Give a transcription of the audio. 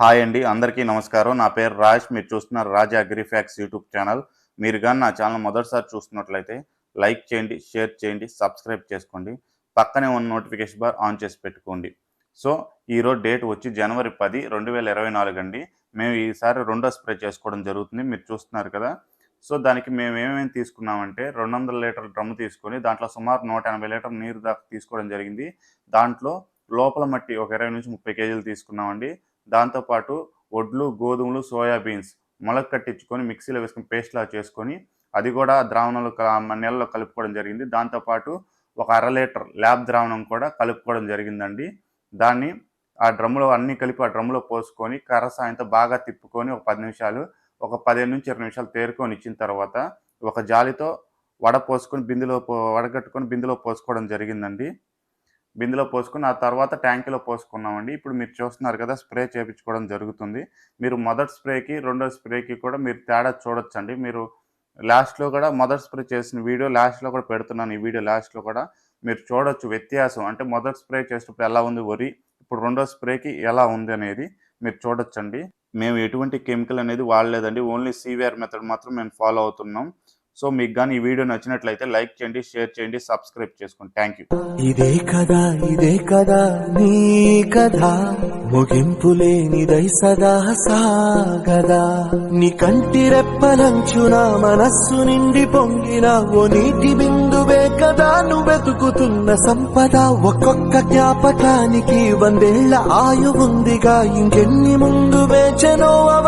Hi అండి అందరికీ నమస్కారం. నా పేరు రాజ్ మీరు చూస్తున్నారు రాజ్ అగ్రిఫ్యాక్స్ యూట్యూబ్ ఛానల్. మీరు కానీ నా ఛానల్ మొదటిసారి చూస్తున్నట్లయితే లైక్ చేయండి షేర్ చేయండి సబ్స్క్రైబ్ చేసుకోండి. పక్కనే ఉన్న నోటిఫికేషన్ బార్ ఆన్ చేసి పెట్టుకోండి. సో ఈరోజు డేట్ వచ్చి జనవరి పది రెండు వేల ఇరవై నాలుగు అండి. మేము ఈసారి రెండో స్ప్రే చేసుకోవడం జరుగుతుంది మీరు చూస్తున్నారు కదా. సో దానికి మేము ఏమేమి తీసుకున్నామంటే రెండు వందల లీటర్ డ్రమ్ తీసుకొని దాంట్లో సుమారు నూట ఎనభై లీటర్ నీరు దాకా తీసుకోవడం జరిగింది. దాంట్లో లోపల మట్టి ఒక ఇరవై నుంచి ముప్పై కేజీలు తీసుకున్నామండి. దాంతోపాటు వడ్లు గోధుమలు సోయాబీన్స్ మొలక కట్టించుకొని మిక్సీలో వేసుకొని పేస్ట్లా చేసుకొని అది కూడా ద్రావణంలో క- నీళ్ళలో కలుపుకోవడం జరిగింది. దాంతోపాటు ఒక అర లీటర్ ల్యాబ్ ద్రావణం కూడా కలుపుకోవడం జరిగిందండి. దాన్ని ఆ డ్రమ్ములో అన్నీ కలిపి ఆ డ్రమ్ములో పోసుకొని కర్ర సాయంతో బాగా తిప్పుకొని ఒక పది నిమిషాలు ఒక పదిహేను నుంచి ఇరవై నిమిషాలు తేరుకొని ఇచ్చిన తర్వాత ఒక జాలితో వడ పోసుకొని బిందులో పో వడగట్టుకొని బిందులో పోసుకోవడం జరిగిందండి. బిందులో పోసుకుని ఆ తర్వాత ట్యాంకీలో పోసుకున్నామండి. ఇప్పుడు మీరు చూస్తున్నారు కదా స్ప్రే చేయించుకోవడం జరుగుతుంది. మీరు మొదటి స్ప్రేకి రెండో స్ప్రేకి కూడా మీరు తేడా చూడొచ్చండి. మీరు లాస్ట్లో కూడా మొదటి స్ప్రే చేసిన వీడియో లాస్ట్లో కూడా పెడుతున్నాను. ఈ వీడియో లాస్ట్లో కూడా మీరు చూడొచ్చు వ్యత్యాసం. అంటే మొదటి స్ప్రే చేసినప్పుడు ఎలా ఉంది వరి ఇప్పుడు రెండో స్ప్రేకి ఎలా ఉంది అనేది మీరు చూడొచ్చండి. మేము ఎటువంటి కెమికల్ అనేది వాడలేదండి. ఓన్లీ సీవియర్ మెథడ్ మాత్రం మేము ఫాలో అవుతున్నాం. సో మీకు కానీ ఈ వీడియో నచ్చినట్లయితే లైక్ చేయండి షేర్ చేయండి సబ్స్క్రైబ్ చేసుకోండి. థ్యాంక్ యూ ఇదే కదా ఇదే కదా నీ కదా ముగింపు లేనిదై సదా సాగదా. నీ కంటి రెప్పలంచున మనస్సు నిండి పొంగిన ఓ నీటి బిందువే కదా నువ్వెతుకుతున్న సంపద. ఒక్కొక్క జ్ఞాపకానికి వందేళ్ళ ఆయువుందిగా ఇంకెన్ని ముందు వేచనో